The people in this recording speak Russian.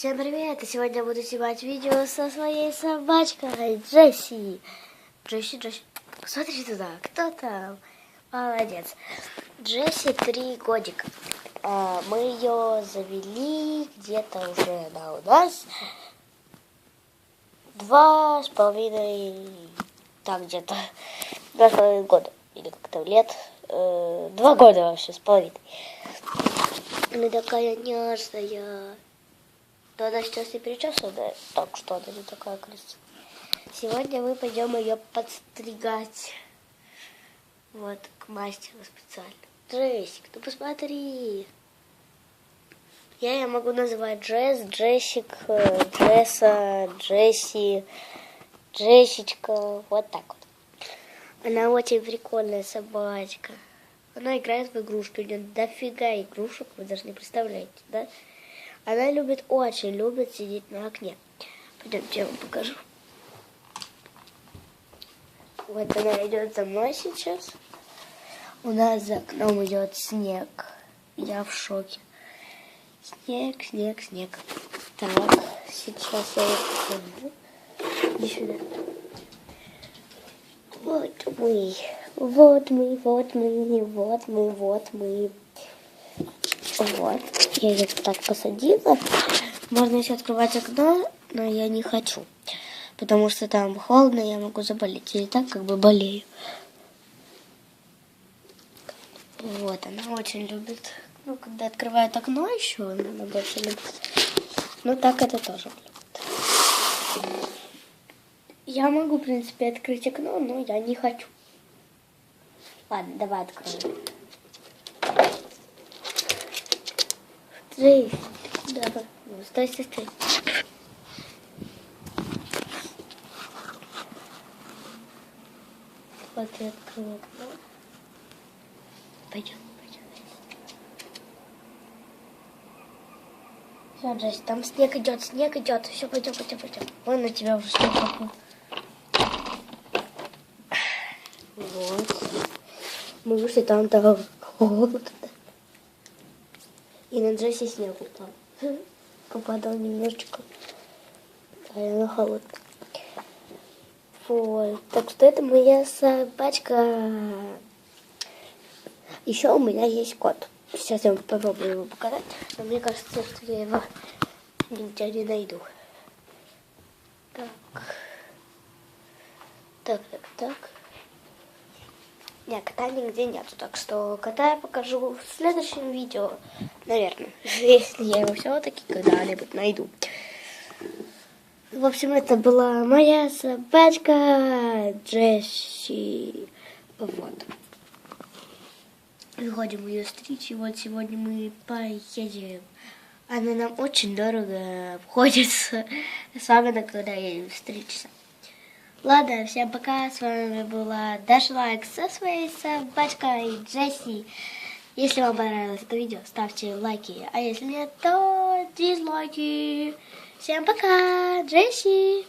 Всем привет! И сегодня буду снимать видео со своей собачкой Джесси. Джесси, Джесси. Посмотри туда, кто там? Молодец. Джесси три годика. А, мы ее завели где-то уже да, у нас два с половиной, так где-то, два с половиной года. Или как-то лет. Э, два года вообще с половиной. Она такая нежная. Но она сейчас не причесана, так что она не такая красивая. Сегодня мы пойдем ее подстригать. Вот, к мастеру специально. Джессик, ну посмотри. Я ее могу называть Джесс, Джессик, э, Джесса, Джесси, Джессичка. Вот так вот. Она очень прикольная собачка. Она играет в игрушки. У нее дофига игрушек, вы даже не представляете, да? Она любит, очень любит сидеть на окне. Пойдемте, я вам покажу. Вот она идет за мной сейчас. У нас за окном идет снег. Я в шоке. Снег, снег, снег. Так, сейчас я ее покажу. Иди сюда. Вот мы. Вот мы, вот мы, вот мы, вот мы. Вот. Я ее так посадила. Можно еще открывать окно, но я не хочу. Потому что там холодно, я могу заболеть. Или так как бы болею. Вот, она очень любит. Ну, когда открывает окно еще, она больше любит. Ну, так это тоже любит. Я могу, в принципе, открыть окно, но я не хочу. Ладно, давай откроем. Джей, давай. Ну, стой, стой, стой. Вот я открыла окно. Пойдем, пойдем. Все, Джесси, там снег идет, снег идет. Все, пойдем, пойдем, пойдем. Вон на тебя уже снег пошел. Вот. Мы вышли, там так холодно. И на Джесси снег упал. Попадал немножечко. А я на холод. Вот. Так что это моя собачка. Еще у меня есть кот. Сейчас я попробую его показать. Но мне кажется, что я его нигде не найду. Так. Так, так, так. Нет, кота нигде нету, так что кота я покажу в следующем видео, наверное, если я его все-таки когда-нибудь найду. В общем, это была моя собачка Джесси. Вот. Выходим ее стричь, и вот сегодня мы поедем. Она нам очень дорого обходится, особенно когда едем стричься. Ладно, всем пока. С вами была Даша Лайк со своей собачкой Джесси. Если вам понравилось это видео, ставьте лайки. А если нет, то дизлайки. Всем пока, Джесси.